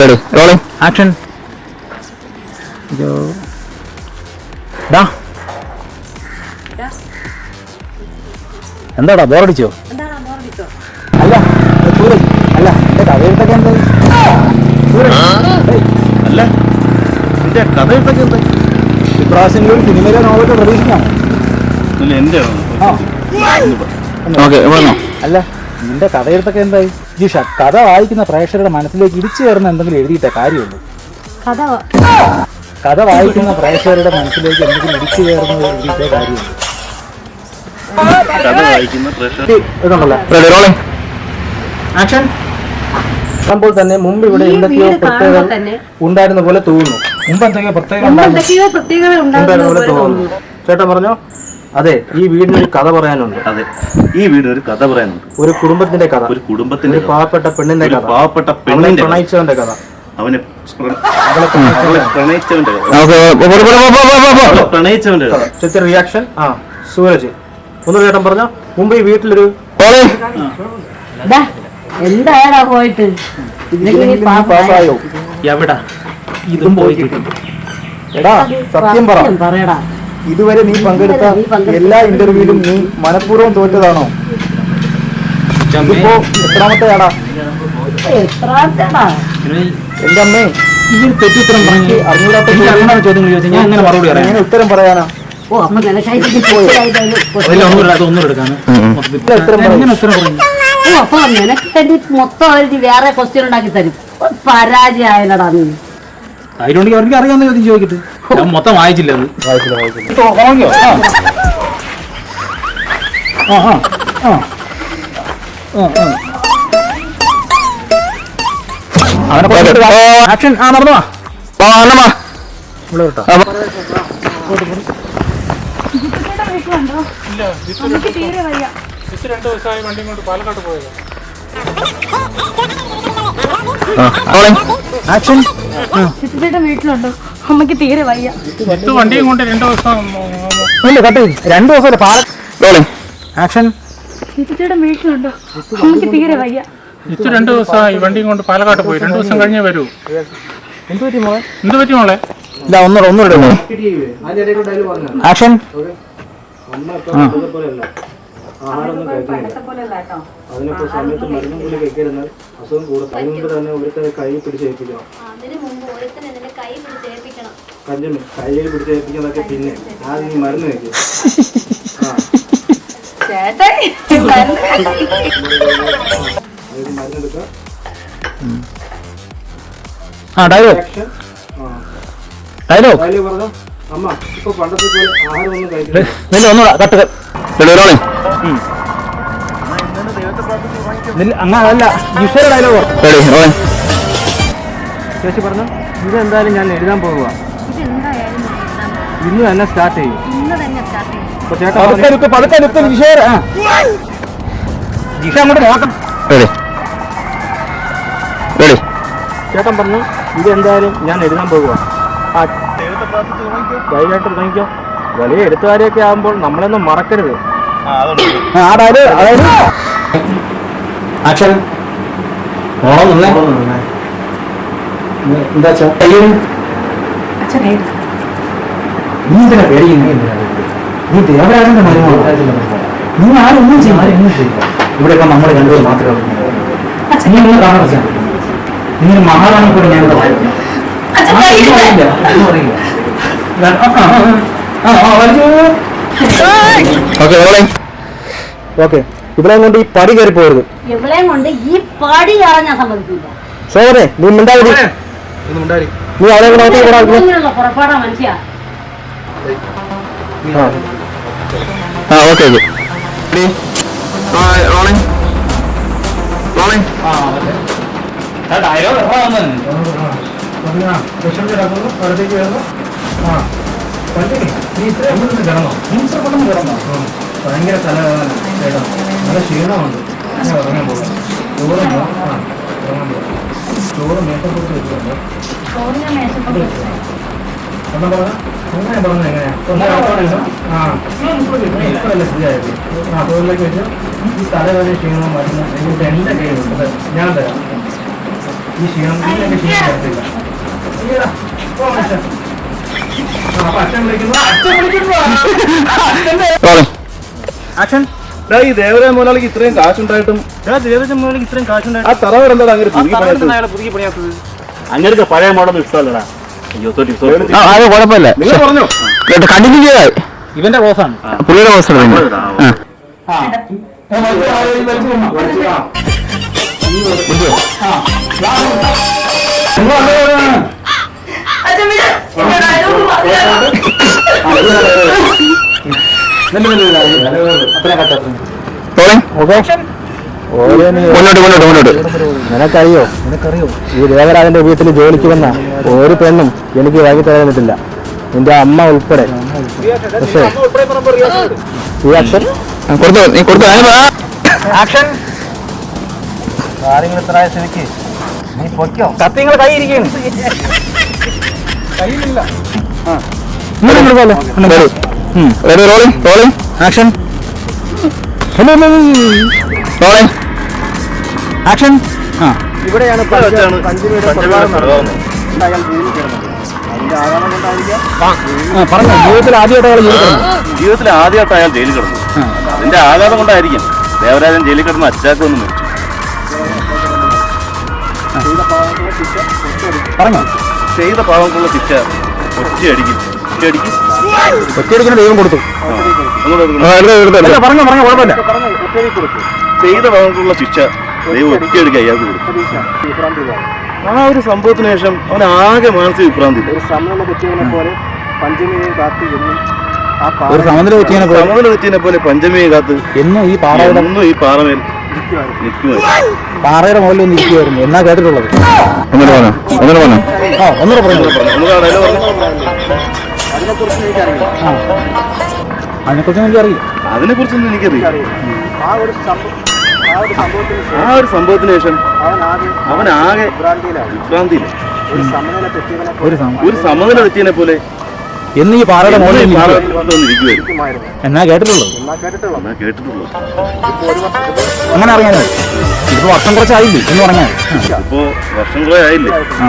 Rolling action എന്താടാ ബോറടിച്ചോ അല്ല സൂരജ് അല്ല എന്റെ എന്താ? അല്ല നിന്റെ കഥ എന്തൊക്കെ എന്താ? ഇപ്രാവശ്യം ഒരു സിനിമയിലെ നോവലൊക്കെ പ്രതീക്ഷിക്കാം. അല്ല നിന്റെ കഥയെഴുത്തൊക്കെ എന്തായി? ജിഷ കഥ വായിക്കുന്ന പ്രേക്ഷകരുടെ മനസ്സിലേക്ക് ഇടിച്ചു കയറുന്ന എന്തെങ്കിലും എഴുതിയിട്ട കാര്യമുള്ളൂ. കഥ കഥ വായിക്കുന്ന പ്രേക്ഷകരുടെ മനസ്സിലേക്ക് എന്തെങ്കിലും ഇടിച്ചു കയറുന്നത് എഴുതിയിട്ടേ കാര്യമുള്ളൂ. കഥ വായിക്കുന്ന ആക്ഷൻ തന്നെ മുമ്പ് ഇവിടെ എന്തൊക്കെയോ പ്രത്യേകത ഉണ്ടായിരുന്ന പോലെ തോന്നുന്നു. മുമ്പ് എന്തൊക്കെയോ പ്രത്യേകത ഉണ്ടായിരുന്ന. പോലെ തോന്നുന്നു. ചേട്ടൻ പറഞ്ഞോ? അതെ ഈ വീടിനൊരു കഥ പറയാനുണ്ട്. അതെ ഈ വീട് ഒരു കഥ പറയാനുണ്ട്. ഒരു കുടുംബത്തിന്റെ കഥ. ഒരു കുടുംബത്തിന്റെ പാവപ്പെട്ട പെണ്ണിന്റെ കഥ. പാവപ്പെട്ട പെണ്ണിന്റെ കഥ. പ്രണയിച്ചവന്റെ കഥ. അവനെ പ്രണയിച്ചവന്റെ കഥ. പ്രണയിച്ചവന്റെ കഥ. ചെറിയ റിയാക്ഷൻ ആ സൂരജ്. ഒന്ന് ചേട്ടൻ പറഞ്ഞ? മുമ്പ് ഈ വീട്ടിലൊരു ദാ, എന്തായാടാ പോയിട്ട്? എവിടാ? ഇതും പോയി കിട്ടും. എടാ സത്യം പറ. സത്യം പറയടാ. ഇതുവരെ നീ പങ്കെടുത്ത എല്ലാ ഇന്റർവ്യൂവിലും നീ മനഃപൂർവം തോറ്റതാണോ? ഇപ്പോ എത്രാമത്തെ ആടാ എന്റെ അമ്മേ ഇതിൽ തെറ്റുത്തരം എനിക്ക് പറഞ്ഞു അറിഞ്ഞൂടാത്ത എനിക്ക് ചോദ്യം. അറിയാവുന്ന ചോദ്യങ്ങൾ ചോദിച്ചാൽ ഞാൻ എങ്ങനെ മറുപടി പറയാം. എങ്ങനെ ഉത്തരം പറയാനാ? ഓ അപ്പൊ നിനക്ക് മൊത്തം വേറെ ക്വസ്റ്റ്യൻ ഉണ്ടാക്കി തരും. പരാജയായ പരാജയമായല്ലടാ നീ. അതിലുണ്ടെങ്കിൽ അവർക്ക് അറിയാവുന്ന ചോദ്യം ചോദിക്കട്ടെ. ഞാൻ മൊത്തം വായിച്ചില്ല അത്. വായിച്ചില്ല? ആ. ആ, ആ. ആക്ഷൻ. ആ നടന്നു. ആക്ഷൻ. വീട്ടിലുണ്ടോ. അമ്മയ്ക്ക് തീരെ വയ്യ. വണ്ടിയും കൊണ്ട് രണ്ടു ദിവസം ഇല്ല കട്ട്. രണ്ടു ദിവസം പാല ആക്ഷൻ ചിത്രയുടെ വീട്ടിലുണ്ടോ അമ്മയ്ക്ക് തീരെ വയ്യ. ഇച്ചു രണ്ടു ദിവസമായി വണ്ടിയും കൊണ്ട് പാലക്കാട്ട് പോയി. രണ്ടു ദിവസം കഴിഞ്ഞേ വരൂ. എന്ത് പറ്റി മോളെ? എന്ത് പറ്റി മോളെ? ഇല്ല ഒന്നുകൂടെ ഒന്നുകൂടെ ആക്ഷൻ അതിനൊക്കെ സമയത്ത് മരുന്നും കൂടി കഴിക്കരുത് അസുഖം കൂടും അതിനുമുമ്പ് തന്നെ ഒരുത്തരെ കൈ പിടിച്ചേൽപ്പിക്കണം അതിനു മുമ്പ് ഒരുത്തൻ നിന്റെ കൈ പിടിച്ചേൽപ്പിക്കണം കയ്യിൽ പിന്നെ. ആദ്യം നീ മരുന്ന് ആ. ഡയലോഗ് ഡയലോഗ് പറഞ്ഞു? അമ്മ ഇപ്പൊ പണ്ടത്തെ പോലെ ആഹാരം ഒന്നും കഴിക്കില്ല. നില്ല ഒന്നുകൂടെ കട്ട് അങ്ങനല്ല ജിഷയുടെ ഡയലോഗ് ചേച്ചി പറഞ്ഞു? ഇതെന്തായാലും ഞാൻ എഴുതാൻ പോകുക എഴുതാം. ഇന്ന് തന്നെ സ്റ്റാർട്ട് ചെയ്യും. പതുക്കെ ഇത് പതുക്കെ ജിഷ ജിഷ അങ്ങോട്ട് നോക്കാം ചേട്ടൻ പറഞ്ഞു ഇതെന്തായാലും ഞാൻ എഴുതാൻ പോകുക ആ. തുടങ്ങിക്കോ. വലിയ എഴുത്തുകാരെയൊക്കെ ആകുമ്പോൾ നമ്മളൊന്നും മറക്കരുത്. ആ, അതായത് ഓണം നിന്നേ. എന്താ നീ എന്തിനാ പേടിക്കുന്നത് നീ ദേവരാജന്റെ മരുമോ നീ ആരും ഒന്നും ചെയ്യും ഇവിടെ ഇപ്പൊ നമ്മൾ രണ്ടുപേർ മാത്രമേ ഉള്ളൂ. നീ ഒന്ന് കാണാൻ വെച്ചാൽ നീ മഹാറാണി കൂടെ ഞാൻ ഇവിടെ വായിക്കും. ഓക്കെ ഇവിടെ കൊണ്ട് ഈ പടി കയറി പോരുത്. ഇവളെയും കൊണ്ട് ഈ പടി കയറാൻ ഞാൻ സമ്മതിക്കില്ല. സോദരെ നീ മിണ്ടാതി നീ കൂടെ നോക്കി ഇവിടെ മനുഷ്യ. ആ ആ ഓക്കെ റോളിംഗ് റോളിംഗ് ആ, അതെ. ആ? ഭയങ്കര തലവേദന ചേട്ടാ നല്ല ക്ഷീണമുണ്ട് ഞാൻ ഉറങ്ങാൻ പോകും ആ. ഉറങ്ങാൻ പോകും ചോറ് മേശപ്പുറത്ത് വെച്ചിട്ടുണ്ട് എന്നാ പറഞ്ഞ അങ്ങനെ പറഞ്ഞത് എങ്ങനെയാ? ആ ഇപ്പോഴല്ലേ ശരിയായത് ആ ചോറിലേക്ക് വെച്ച് ഈ തലവേദന ക്ഷീണം മരുന്ന് എന്നിട്ട് എന്റെ കയ്യിലുണ്ട് ഞാൻ തരാം ഈ ക്ഷീണം ഇതിന്റെ ക്ഷീണം വരത്തില്ല ഈയെടാ, പോ മനുഷ്യ. ആ, അപ്പൊ അച്ഛൻ വിളിക്കുന്നു അച്ഛൻ വിളിക്കുന്നു ആക്ഷൻ ഈ ദേവരായ മുതലാളിക്ക് ഇത്രയും കാശുണ്ടായിട്ടും ദേവസ്വം മുതലേക്ക് ഇത്രയും കാശുണ്ടായിട്ട് ആ തറവർ എന്താണ് അങ്ങനെ പുതുക്കി പണിയാത്തത്? പുതുക്കി പണിയാത്തത്? പഴയ മോഡൽ ഇഷ്ടമല്ലടാ. അയ്യോ തോറ്റി sorry. ആ അത് കുഴപ്പമില്ല. നിങ്ങൾ പറഞ്ഞോ? കണ്ടിന്യൂ ചെയ്താൽ ഇവന്റെ റോസാണ്. പുള്ളിയുടെ അവസ്ഥ മുന്നോട്ട് മുന്നോട്ട് മുന്നോട്ട് നിനക്കറിയോ? നിനക്കറിയോ? ഈ ദേവരാജന്റെ വീട്ടിൽ ജോലിക്ക് വന്ന ഒരു പെണ്ണും എനിക്ക് വാങ്ങി തരാനിട്ടില്ല നിന്റെ അമ്മ ഉൾപ്പെടെ. പക്ഷേ ഈ അക്ഷൻ കൊടുത്തു നീ കൊടുത്തു. ആക്ഷൻ. കാര്യങ്ങൾ ഇത്ര സ്ഥിതിക്ക് നീ പൊയ്ക്കോ. കത്തിങ്ങൾ കൈ ഇരിക്കുന്നു വരൂ. ഉം. Ready, rolling rolling action rolling action ആ. ഇവിടെയാണ് പറഞ്ഞോ. ജീവിതത്തിൽ ആദ്യമായിട്ട് അയാൾ ജീവിതത്തിൽ ആദ്യമായിട്ട് അയാൾ ജയിലിൽ കിടന്നു. അതിന്റെ ആഘാതം കൊണ്ടായിരിക്കും. ദേവരാജൻ ജയിലിൽ കിടന്ന് അച്ചാക്ക് ഒന്നും മരിച്ചു. പറഞ്ഞോ. ചെയ്ത പാവങ്ങൾക്കുള്ള ശിക്ഷ ഒറ്റയടിക്കും. ഒറ്റയടിക്കും. ഒറ്റയടിക്കുന്ന ദൈവം കൊടുത്തു. പറഞ്ഞു പറഞ്ഞു കുഴപ്പമില്ല. ചെയ്ത ഭാഗത്തുള്ള ശിക്ഷ ദൈവം ഒറ്റയടിക്ക് അയാൾക്ക് കൊടുത്തു. ആ ഒരു സംഭവത്തിന് ശേഷം അവൻ ആകെ മാനസിക വിഭ്രാന്തി. ഒരു സമനില തെറ്റിയവനെ പോലെ പാറ സമനില തെറ്റിയനെ പോലെ പഞ്ചമിയെ കാത്ത് എന്നും ഈ പാറയുടെ എന്നും ഈ പാറമേൽ പാറയുടെ മുകളിൽ ഒന്ന് ഇരിക്കുമായിരുന്നു എന്നാ കേട്ടിട്ടുള്ളത്? ഒന്നര പറഞ്ഞു ഒന്നര പറഞ്ഞു. ആ ഒന്നര പറഞ്ഞു. ഡയലോഗ് പറഞ്ഞോ. അതിനെക്കുറിച്ച് എനിക്കറിയില്ല. അതിനെക്കുറിച്ച് എനിക്ക് അറിയില്ല അതിനെ കുറിച്ചൊന്നും എനിക്കറിയില്ല. ആ ഒരു ആ ഒരു സംഭവത്തിന് ശേഷം അവൻ ആകെ വിഭ്രാന്തിയില്ല ഒരു സമനില തെറ്റിയതിനെ പോലെ എന്ന് ഈ പാറയുടെ എന്നും മുകളിൽ എന്നാ കേട്ടിട്ടുള്ളത്? എന്നാ കേട്ടിട്ടുള്ളൂ എന്നാ കേട്ടിട്ടുള്ളൂ അങ്ങനെ അറിയാനോ ഇപ്പൊ വർഷം കുറച്ചായില്ലേ? എന്ന് പറഞ്ഞാൽ ഇപ്പോ വർഷം കുറേ ആയില്ലേ? ആ.